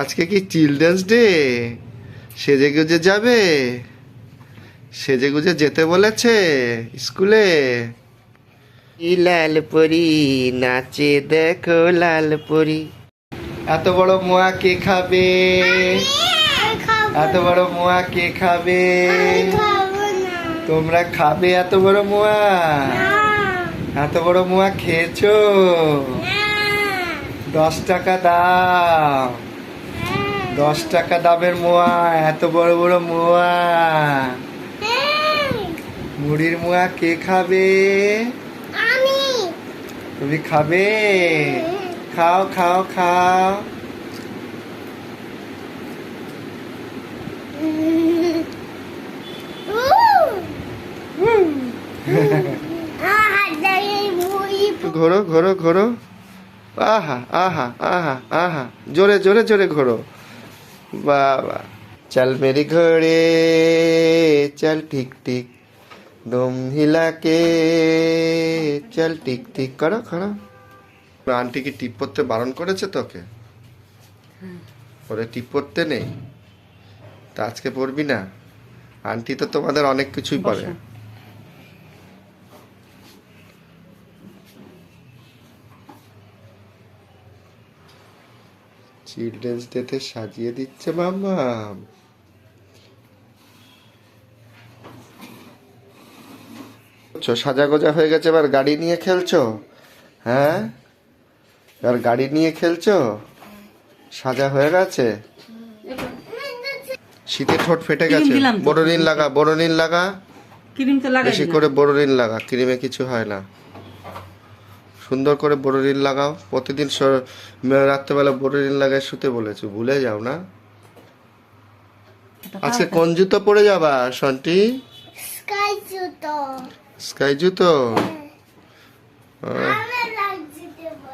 আজকে কি children's day সেজে গুজে যাবে? সেজে গুজে যেতে বলেছে স্কুলে। ই লাল পরি নাচে দেখো লাল পরি এত বড় মোয়া কে খাবে? এত বড় মোয়া কে খাবে? তোমরা খাবে এত বড় মোয়া? এত বড় মোয়া খেয়েছো? দশ টাকা দাম। দশ টাকা দামের মোয়া এত বড় বড় মোয়া। মুড়ির মোয়া কে খাবে? তুমি খাবে? খাও খাও খাও। ঘোরো ঘোরো ঘোরো। আহা আহা আহা আহা। জোরে জোরে জোরে ঘোরো। বাবা। চল মেরি ঘোড়ে চল ঠিক ঠিক দম হিলা কে চল ঠিক ঠিক করো করো। আন্টি কি টিপ পড়তে বারণ করেছে তোকে? ওরে টিপ পড়তে নেই? তা আজকে পড়বি না? আন্টি তো তোমাদের অনেক কিছুই পড়ে চিলড্রেন্স ডেতে সাজিয়ে দিচ্ছে মাম্মা। সাজা গোজা হয়ে গেছে এবার গাড়ি নিয়ে খেলছো? হ্যাঁ? এবার গাড়ি নিয়ে খেলছো? সাজা হয়ে গেছে? শীতে ঠোঁট ফেটে গেছে। বড় লাগা বড় লাগা? ক্রিম তো লাগাই বেশি করে বড় লাগা ক্রিমে কিছু হয় না। সুন্দর করে বড় লাগাও। প্রতিদিন রাত্রেবেলা বড় লাগায় শুতে বলেছ ভুলে যাও না। আজকে কোন জুতো পরে যাবা সন্টি? স্কাই জুতো। স্কাই জুতো? যাব।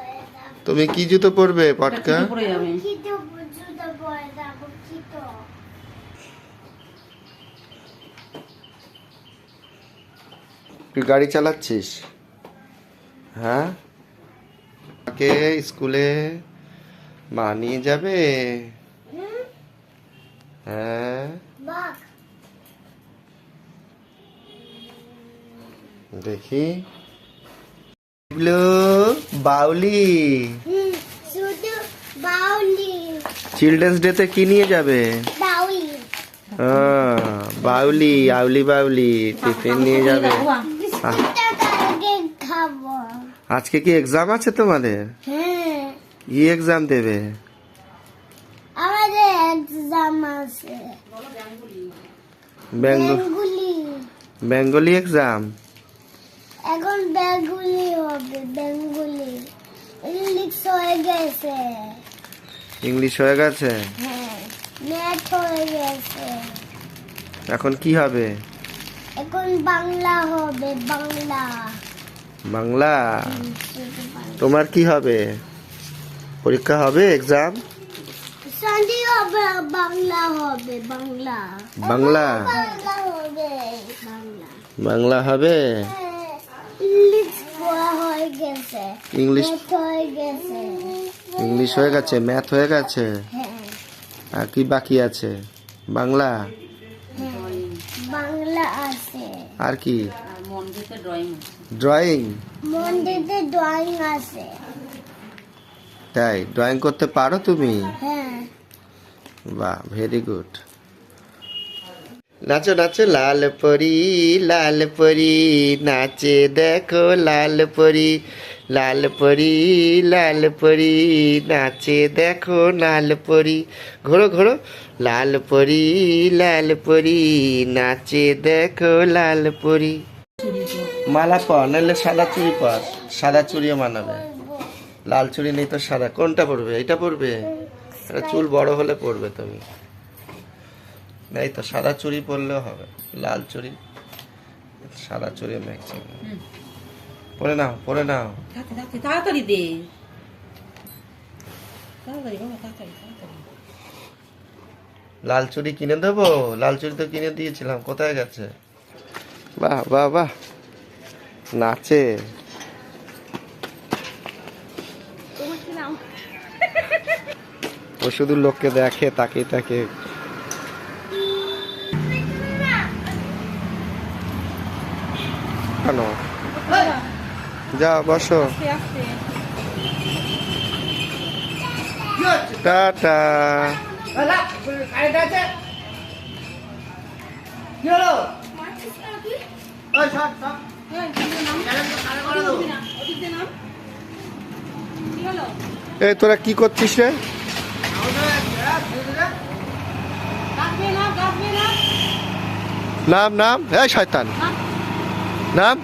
তুমি কি জুতো পরবে পটকা? তুই গাড়ি চালাচ্ছিস? হ্যাঁ? স্কুলে মা নিয়ে যাবে? হ্যাঁ? দেখি। বাউলি। হুম ডে তে কি নিয়ে যাবে? বাউলি। আউলি বাউলি টিফিন নিয়ে যাবে বাবা, বিস্কুটটা আগে খাব আজকে কি এক্সাম আছে তোমাদের? হ্যাঁ। কি এক্সাম দেবে? আমাদের এক্সাম আছে। Bengal Bengali. এক্সাম এখন বেঙ্গুলি হবে বেঙ্গুলি। ইংলিশ হয়ে গেছে। ইংলিশ হয়ে গেছে? হ্যাঁ ম্যাথ হয়ে গেছে। এখন কি হবে? এখন বাংলা হবে বাংলা। বাংলা। তোমার কি হবে? পরীক্ষা হবে? এক্সাম বাংলা হবে বাংলা। বাংলা? বাংলা হবে ইংলিশ হয়ে গেছে। ইংলিশ ম্যাথ হয়ে গেছে। ইংলিশ হয়ে গেছে ম্যাথ হয়ে গেছে? হ্যাঁ। আর কি বাকি আছে? বাংলা? হ্যাঁ বাংলা আছে। আর কি? আর ড্রয়িং আছে। ড্রয়িং মন্দিরে ড্রয়িং আছে। তাই ড্রয়িং করতে পারো তুমি? হ্যাঁ। বাহ ভেরি গুড নাচো নাচো লাল পরি লাল পরি নাচে দেখো লাল পরি লাল পরি লাল পরি নাচে দেখো লাল পরি। ঘোরো ঘোরো লাল পরি লাল পরি নাচে দেখো লাল পরি। মালা পর নাহলে সাদা চুড়ি পর সাদা চুড়িও মানাবে। লাল চুড়ি নেই তো সাদা কোনটা পরবে? এটা পরবে? এটা চুল বড় হলে পরবে তুমি। এই তো সাদা চুড়ি পরলেও হবে। লাল চুড়ি সাদা চুড়ি ম্যাক্সিমাম। পরে নাও পরে নাও। তাড়াতাড়ি, দে। লাল চুড়ি কিনে দেবো? লাল চুড়ি তো কিনে দিয়েছিলাম কোথায় গেছে? বাহ বাহ বাহ। নাচে। ও শুধু লোককে দেখে তাকে তাকে কেন? যা, বসো। টাটা। নাম। কি? এই তোরা কি করছিস রে। নাম নাম। হ্যাঁ শয়তান। নাম?